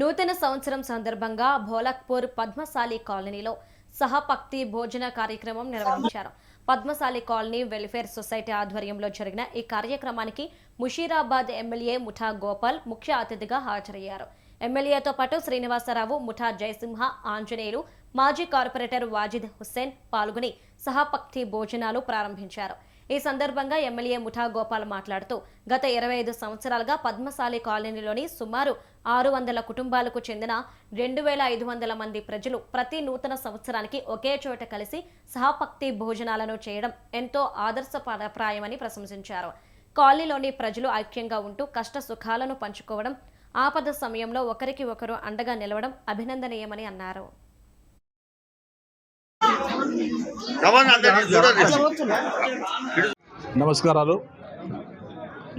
నూతన సంవత్సరం సందర్భంగా భోలక్పూర్ పద్మశాలి కాలనీలో సహపక్తి భోజన కార్యక్రమం నిర్వహించారు. పద్మశాలి కాలనీ వెల్ఫేర్ సొసైటీ ఆధ్వర్యంలో జరిగిన ఈ కార్యక్రమానికి ముషీరాబాద్ ఎమ్మెల్యే ముఠా గోపాల్ ముఖ్య అతిథిగా హాజరయ్యారు. ఎమ్మెల్యేతో పాటు శ్రీనివాసరావు ముఠా జయసింహ ఆంజనేయులు మాజీ కార్పొరేటర్ వాజిద్ హుస్సేన్ పాల్గొని సహపక్తి భోజనాలు ప్రారంభించారు. ఈ సందర్భంగా ఎమ్మెల్యే ముఠా గోపాల్ మాట్లాడుతూ గత ఇరవై ఐదు సంవత్సరాలుగా పద్మశాలి కాలనీలోని సుమారు ఆరు వందల కుటుంబాలకు చెందిన రెండు వేల ఐదు వందల మంది ప్రజలు ప్రతి నూతన సంవత్సరానికి ఒకే చోట కలిసి సహపక్తి భోజనాలను చేయడం ఎంతో ఆదర్శప్రాయమని ప్రశంసించారు. కాలనీలోని ప్రజలు ఐక్యంగా ఉంటూ కష్ట సుఖాలను పంచుకోవడం ఆపద సమయంలో ఒకరికి ఒకరు అండగా నిలవడం అభినందనీయమని అన్నారు. నమస్కారాలు.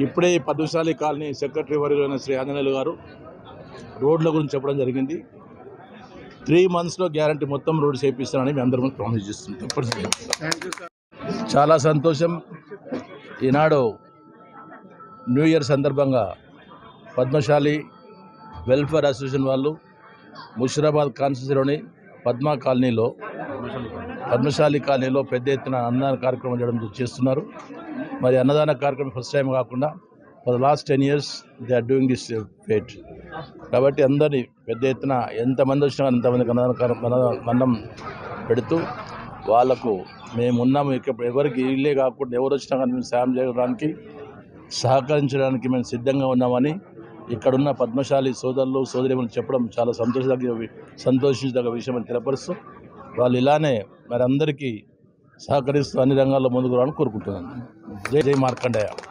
ఇప్పుడే ఈ పద్మశాలి కాలనీ సెక్రటరీ వర్యులైన శ్రీ ఆంజనేయులు గారు రోడ్ల గురించి చెప్పడం జరిగింది. త్రీ మంత్స్లో గ్యారంటీ మొత్తం రోడ్డు చేపిస్తానని మేము అందరం ప్రామిస్ చేస్తున్నాం. చాలా సంతోషం. ఈనాడు న్యూ ఇయర్ సందర్భంగా పద్మశాలి వెల్ఫేర్ అసోసియేషన్ వాళ్ళు ముషిరాబాద్ కాన్స్టిట్యూన్సీలోని పద్మా కాలనీలో పద్మశాలి కాలనీలో పెద్ద ఎత్తున అన్నదాన కార్యక్రమం చేయడం చేస్తున్నారు. మరి అన్నదాన కార్యక్రమం ఫస్ట్ టైం కాకుండా for last ten years they are doing this fate కాబట్టి అందరినీ పెద్ద ఎత్తున ఎంతమంది వచ్చినా ఎంతమందికి అన్నదాన కార్య- అన్నం పెడుతూ వాళ్ళకు మేము ఉన్నాము. ఇక్కడ ఎవరికి ఇల్లే కాకుండా ఎవరు వచ్చినా కానీ మేము సాయం చేయడానికి సహకరించడానికి మేము సిద్ధంగా ఉన్నామని ఇక్కడున్న పద్మశాలి సోదరులు సోదరిమని చెప్పడం చాలా సంతోషదగ్గ సంతోషించదగ్గ విషయం అని తెలపరుస్తూ వాళ్ళు ఇలానే మరి అందరికీ సహకరిస్తూ అన్ని రంగాల్లో ముందుకు రావాలని కోరుకుంటున్నాను. జై జై మార్కండేయ.